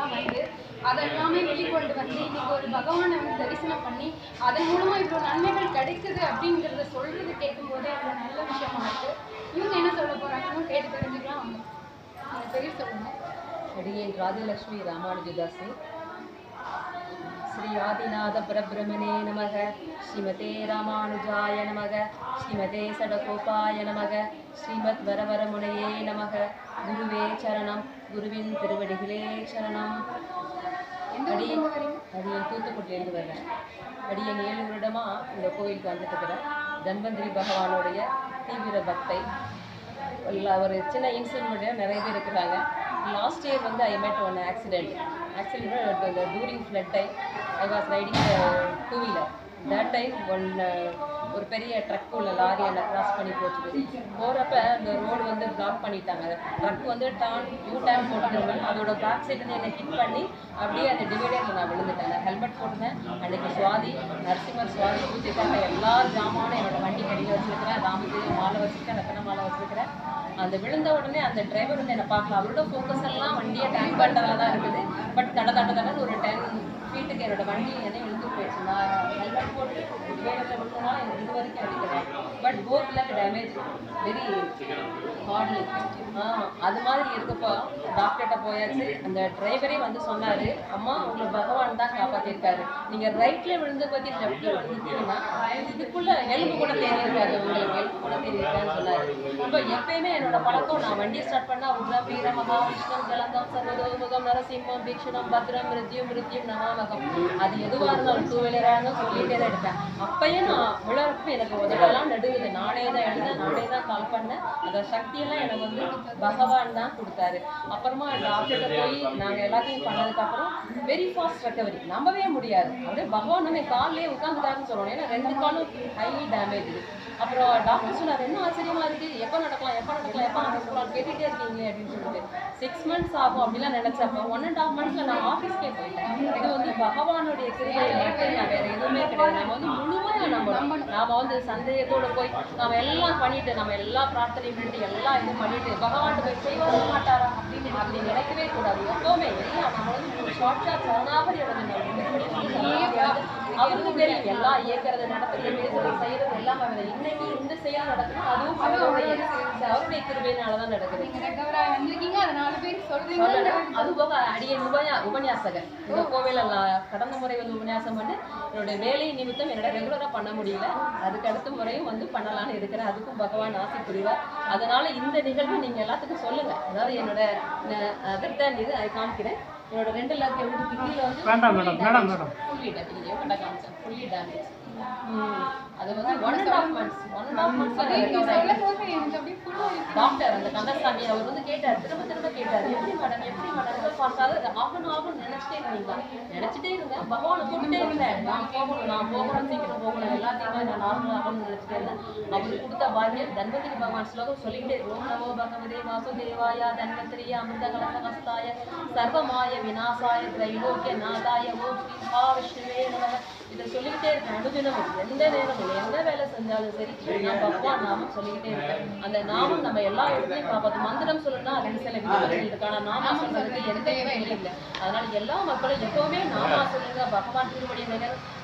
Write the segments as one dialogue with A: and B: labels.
A: தான் வந்து அதெல்லாமே வெளிக்கொண்டு வந்து இன்னைக்கு ஒரு பகவானை வந்து தரிசனம் பண்ணி அதன் மூலமா இவ்வளோ நன்மைகள் கிடைக்குது அப்படிங்கிறத சொல்றது கேட்கும்போதே அது நல்ல விஷயமா இருக்கு. இவங்க என்ன சொல்ல போறாங்கன்னு கேட்டு தெரிஞ்சுக்கலாம். அவங்க அவங்க பேர் சொல்லுங்க.
B: அடியேன் ராஜலட்சுமி ராமானுஜதாசி. ஸ்ரீ ஆதிநாத பரபிரமணே நமக. ஸ்ரீமதே ராமானுஜாய நமக. ஸ்ரீமதே சடகோபாய நமக. ஸ்ரீமத் வரவரமுனையே நமக. குருவே சரணம். குருவின் திருவடிகளே சரணம்.
A: வரீங்க
B: அடியேன். தூத்துக்குடியிலேருந்து வர்றேன். அடியேன் ஏழு வருடமா இந்த கோயிலுக்கு வந்துட்டு இருக்கிறேன் தன்வந்திரி பகவானுடைய தீவிர பக்தை. ஒரு சின்ன இன்சிடென்ட் நிறைய பேர் இருக்கிறாங்க. லாஸ்ட் இயர் வந்து I made one accident accident during flood time I was riding two wheeler that time one ஒரு பெரிய ட்ரக் உள்ள லாரி என்னை கிராஸ் பண்ணி போச்சு போகிறப்ப அந்த ரோடு வந்து பிளாக் பண்ணிட்டாங்க. ட்ரக் வந்து டான் யூ டேன் போட்டுருந்தேன் அதோட பேக் சைடு வந்து என்னை ஹிட் பண்ணி அப்படியே அந்த டிவைடரில் நான் விழுந்துட்டேன். நான் ஹெல்மெட் போட்டிருந்தேன். அன்னைக்கு சுவாதி நரசிம்மர் சுவாதி பூஜைக்காக எல்லா ஜாமானும் என்னோடய வண்டி கடியில் வச்சுருக்கிறேன். ராமதேவி மாலை வச்சுருக்கேன் ரத்தன மாலை வச்சிருக்கிறேன். அந்த விழுந்த உடனே அந்த டிரைவர் வந்து என்னை பார்க்கல. அவரோட ஃபோக்கஸ் எல்லாம் வண்டியை டேங்க் பண்ணுறதா தான் இருக்குது. பட் தட தட தடன்னு ஒரு டென் ஃபீட்டுக்கு என்னோட வண்டி என்ன இழுத்து போயிடுச்சு. நான் ஹெல்மெட் எனக்கு இது வரைக்கும் but both luck damage very hardly ah அது மாதிரி இருக்கப்போ டாக்டர்கிட்ட போயாச்சு. அந்த டிரைவரே வந்து சொன்னாரு அம்மா உங்களை பகவான் தான் காப்பாத்திருக்காரு. நீங்க ரைட்ல விழுந்து பத்தி லெஃப்ட்ல விழுந்துட்டீங்கன்னா இதுக்குள்ள எலும்பு கூட தேடி உங்களுக்கு எலும்பு கூட தேடி சொன்னார். சொன்னாரு இப்போ எப்பயுமே என்னோட பழக்கம் நான் வண்டியை ஸ்டார்ட் பண்ணா உக்ரம் வீர விஷ்ணம் ஜலந்தம் சர்வதோமுகம் நரசிம்மம் பீக்ஷணம் பத்ரம் மிருத்யும் மிருத்யும் நமாமகம். அது எதுவாக இருந்தாலும் டூ வீலராக இருந்தாலும் சொல்லிட்டே தான் எடுப்பேன் அப்பயும் நான் விழறப்ப எனக்கு உதடெல்லாம் நடுங்குது நானே தான் எழுந்தேன் நானே தான் கால் பண்ணேன். அந்த சக்தியெல்லாம் எனக்கு வந்து பகவான் தான் கொடுத்தாரு. அப்புறமா டாக்டர்கிட்ட போய் நாங்கள் எல்லாத்தையும் பண்ணதுக்கப்புறம் வெரி ஃபாஸ்ட் ரெக்கவரி நம்பவே முடியாது. அப்படியே பகவான் நம்ம காலிலே உட்காந்துட்டாருன்னு சொல்லணும் ஏன்னா ரெண்டு காலும் ஹைலி டேமேஜ் அப்புறம் டாக்டர் சொன்னார் என்ன ஆச்சரியமா இருக்கு? எப்போ நடக்கலாம்? எப்போ நடக்கலாம்? எப்போ நடக்கலாம் கேட்டுகிட்டே இருக்கீங்களே அப்படின்னு சொல்லிட்டு. சிக்ஸ் மந்த்ஸ் ஆகும் அப்படிலாம் நினச்சப்போ ஒன் அண்ட் ஆஃப் மந்த்ஸில் நான் ஆஃபீஸ்க்கே போயிட்டேன். இது வந்து பகவானுடைய கிரியை மட்டும் நான் வேறு எதுவுமே கிடையாது. நம்ம வந்து முழு முழுமையா நம்பணும். நாம வந்து சந்தேகத்தோட போய் நாம எல்லாம் பண்ணிட்டு நம்ம எல்லா பிரார்த்தனையும் பண்ணிட்டு எல்லாம் இது பண்ணிட்டு பகவான் போய் செய்வார மாட்டாரா அப்படின்னு அப்படி நினைக்கவே கூடாது. எப்பவுமே எல்லாம் நம்ம வந்து ஷார்ட் ஷார்ட் சரணாகரி அடைஞ்சு தெரியும். எல்லாம் இயக்கிறது நடக்கிறது பேசுறது செய்யறது எல்லாம் அவர் இன்னைக்கு இந்த செயல் நடக்குது அதுவும் அவருடைய அவருடைய கிருபையினால தான் நடக்குது.
A: அதை
B: போக அடியன் உபயா உபன்யாசகர். இந்த கோவில கடந்த முறை வந்து உபன்யாசம் பண்ணி என்னோட வேலை நிமித்தம் என்னோட ரெகுலரா பண்ண முடியல. அதுக்கு அடுத்த முறையும் வந்து பண்ணலாம்னு இருக்கிறேன். அதுக்கும் பகவான் ஆசை புரிவார். அதனால இந்த நிகழ்வு நீங்க எல்லாத்துக்கும் சொல்லுங்க. அதாவது என்னோட அதர் இது அதை காமிக்கிறேன். என்னோட ரெண்டு எப்படி கிட்னில வந்து
C: வேண்டாம் madam madam madam
B: fully damage கண்ட காமிச்சேன் ஃபுல்லி டேமேஜ் அது வந்து one and months and months
A: full
B: doctor அந்த கந்தசாமி அவர் வந்து கேட்டார் திரும்ப திரும்ப கேட்டார் எப்படி மேடம் எப்படி மேடம் பார்த்தாலும் ஆகணும் ஆகணும் நினைச்சிட்டே இருந்தீங்களா? நினைச்சிட்டே இருந்தேன் பகவானை கூப்பிட்டே இருந்தேன். நான் போகணும் நான் போகணும் சீக்கிரம் போகணும். எல்லாத்தையுமே நான் நார்மலாக ஆகணும்னு நினைச்சிட்டே இருந்தேன். அவர் கொடுத்த பாக்கியம் தன்வத்திரி பகவான் ஸ்லோகம் சொல்லிக்கிட்டே ஓம் நமோ பகவதே வாசுதேவாயா தன்வந்திரிய அமிர்த கலசகஸ்தாய சர்வமாய விநாசாய திரைலோக்கிய நாதாய ஓம் ஸ்ரீ மகாவிஷ்ணுவே இதை சொல்லிக்கிட்டே இருக்கேன் அனுதினமும் எந்த நேரமும் எந்த வேலை செஞ்சாலும் சரி நான் பகவான் நாமம் சொல்லிக்கிட்டே இருக்கேன் அந்த நாமம் நம்ம எல்லா இடத்துலையும் பார்ப்போம் மந்திரம் சொல்லணும்னா அதுக்கு சில விதிகள் இருக்கு. ஆனால் நாமா சொல்றதுக்கு எந்த தேவையும் இல்லை. அதனால எல்லா மக்களும் எப்பவுமே நாமா சொல்லுங்க பகவான் திருவடி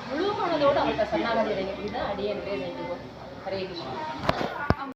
B: முழு மனதோடு அவங்க சரணாகதி இறங்கி இதுதான் அடியனுடைய வேண்டுகோள் ஹரே கிருஷ்ணா.